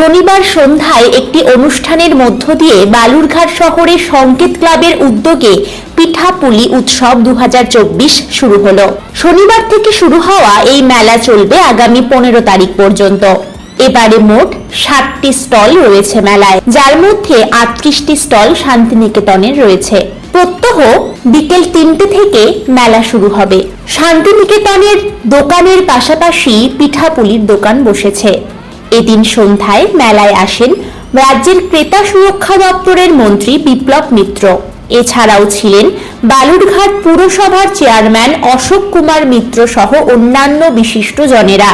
শনিবার সন্ধ্যায় একটি অনুষ্ঠানের মধ্য দিয়ে বালুরঘাট শহরে সংকেত ক্লাবের উদ্যোগে পিঠাপুলি উৎসব দু হাজার চব্বিশ শুরু হলো। শনিবার থেকে শুরু হওয়া এই মেলা চলবে আগামী পনেরো তারিখ পর্যন্ত। এবারে মোট ষাটটি স্টল রয়েছে মেলায়, যার মধ্যে আটত্রিশটি স্টল শান্তিনিকেতনের রয়েছে। প্রত্যহ বিকেল তিনটে থেকে মেলা শুরু হবে। শান্তিনিকেতনের দোকানের পাশাপাশি পিঠাপুলির দোকান বসেছে। এদিন সন্ধ্যায় মেলায় আসেন রাজ্যের ক্রেতা সুরক্ষা দপ্তরের মন্ত্রী বিপ্লব মিত্র। এছাড়াও ছিলেন বালুরঘাট পুরসভার চেয়ারম্যান অশোক কুমার মিত্র সহ অন্যান্য বিশিষ্টজনেরা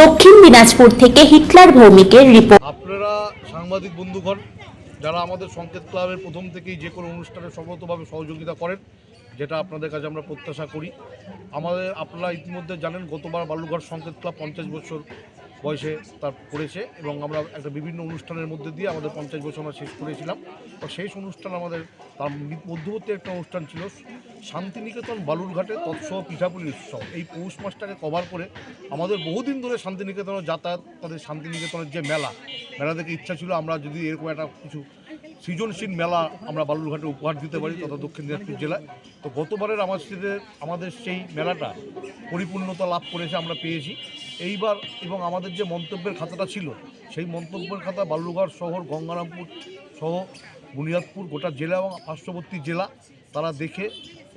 দক্ষিণ দিনাজপুর থেকে হিটলার ভৌমিকের রিপোর্ট। আপনারা সাংবাদিক বন্ধুগণ, যারা আমাদের সংকেত ক্লাবের প্রথম থেকেই যে কোনো অনুষ্ঠানে সর্বতভাবে সহযোগিতা করেন, যেটা আপনাদের কাছে আমরা প্রত্যাশা করি, আমাদের, আপনারা ইতিমধ্যে জানেন, গতবার বালুরঘাট সংকেত ক্লাব পঞ্চাশ বছর বয়সে তার করেছে এবং আমরা একটা বিভিন্ন অনুষ্ঠানের মধ্যে দিয়ে আমাদের পঞ্চাশ বছর আমরা শেষ করেছিলাম। তো শেষ অনুষ্ঠান আমাদের তার মধ্যবর্তী একটা অনুষ্ঠান ছিল শান্তিনিকেতন বালুরঘাটে তৎসহ পিঠাপুলি উৎসব। এই পৌষ মাসটাকে কভার করে আমাদের বহুদিন ধরে শান্তিনিকেতনের যাতায়াত তাদের শান্তিনিকেতনের যে মেলা মেলা থেকে ইচ্ছা ছিল আমরা যদি এরকম একটা কিছু সৃজনশীল মেলা আমরা বালুরঘাটে উপহার দিতে পারি তথা দক্ষিণ দিনাজপুর জেলায়। তো গতবারের আমাদের আমাদের সেই মেলাটা পরিপূর্ণতা লাভ করেছে আমরা পেয়েছি। এইবার এবং আমাদের যে মন্তব্যের খাতাটা ছিল, সেই মন্তব্যের খাতা বালুরঘাট শহর, গঙ্গারামপুর সহ বুনিয়াদপুর গোটা জেলা এবং পার্শ্ববর্তী জেলা তারা দেখে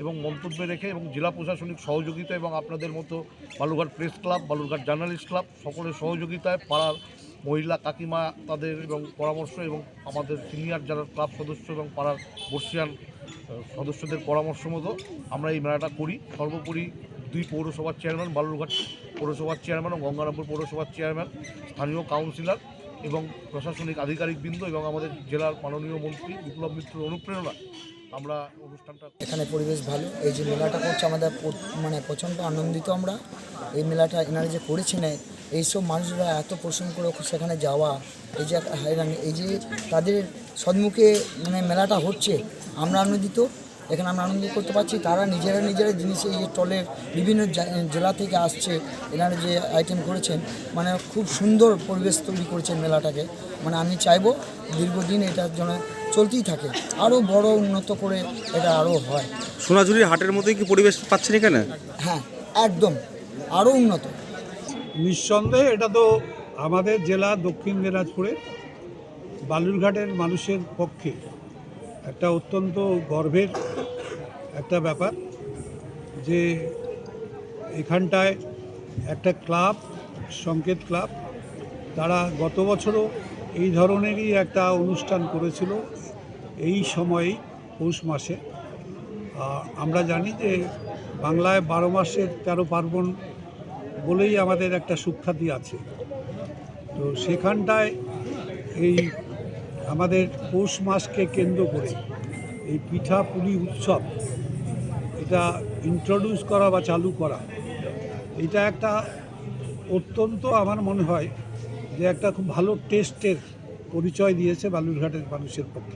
এবং মন্তব্য রেখে এবং জেলা প্রশাসনিক সহযোগিতা এবং আপনাদের মতো Balurghat press club, Balurghat journalist club সকলের সহযোগিতায় পাড়ার মহিলা কাকিমা তাদের এবং পরামর্শ এবং আমাদের সিনিয়র যারা ক্লাব সদস্য এবং পাড়ার বর্ষিয়ান সদস্যদের পরামর্শ মতো আমরা এই মেলাটা করি। সর্বোপরি দুই পৌরসভার চেয়ারম্যান, বালুরঘাট পৌরসভার চেয়ারম্যান ও গঙ্গারামপুর পৌরসভার চেয়ারম্যান, স্থানীয় কাউন্সিলর এবং প্রশাসনিক আধিকারিকবৃন্দ এবং আমাদের জেলার মাননীয় মন্ত্রী বিপ্লব মিত্রের অনুপ্রেরণা আমরা অনুষ্ঠানটা এখানে পরিবেশ ভালো, এই যে মেলাটা করছে আমাদের মানে প্রচণ্ড আনন্দিত আমরা। এই মেলাটা এনারা যে করেছেন এইসব মানুষরা এত পরিশ্রম করে সেখানে যাওয়া এই যে একটা হয়রানি এই যে তাদের সন্মুখে মানে মেলাটা হচ্ছে আমরা আনন্দিত এখানে আমরা আনন্দ করতে পারছি তারা নিজেরা নিজেরা জিনিস এই স্টলের বিভিন্ন জেলা থেকে আসছে এনারা যে আইটেম করেছেন মানে খুব সুন্দর পরিবেশ তৈরি করেছেন মেলাটাকে মানে আমি চাইব দীর্ঘদিন এটার জন্য চলতেই থাকে আরও বড় উন্নত করে এটা আরও হয়। সোনাঝুরির হাটের মতোই কি পরিবেশ পাচ্ছেন এখানে? হ্যাঁ একদম আরও উন্নত। নিঃসন্দেহে এটা তো আমাদের জেলা দক্ষিণ দিনাজপুরে বালুরঘাটের মানুষের পক্ষে একটা অত্যন্ত গর্বের একটা ব্যাপার যে এখানটায় একটা ক্লাব, সংকেত ক্লাব, তারা গত বছরও এই ধরনেরই একটা অনুষ্ঠান করেছিল এই সময়েই, পৌষ মাসে। আমরা জানি যে বাংলায় বারো মাসের তেরো পার্বণ বলেই আমাদের একটা সুখ্যাতি আছে। তো সেখানটায় এই আমাদের পৌষ মাসকে কেন্দ্র করে এই পিঠা পুলি উৎসব এটা ইন্ট্রোডিউস করা বা চালু করা, এটা একটা অত্যন্ত আমার মনে হয় যে একটা খুব ভালো টেস্টের পরিচয় দিয়েছে বালুরঘাটের মানুষের পক্ষে।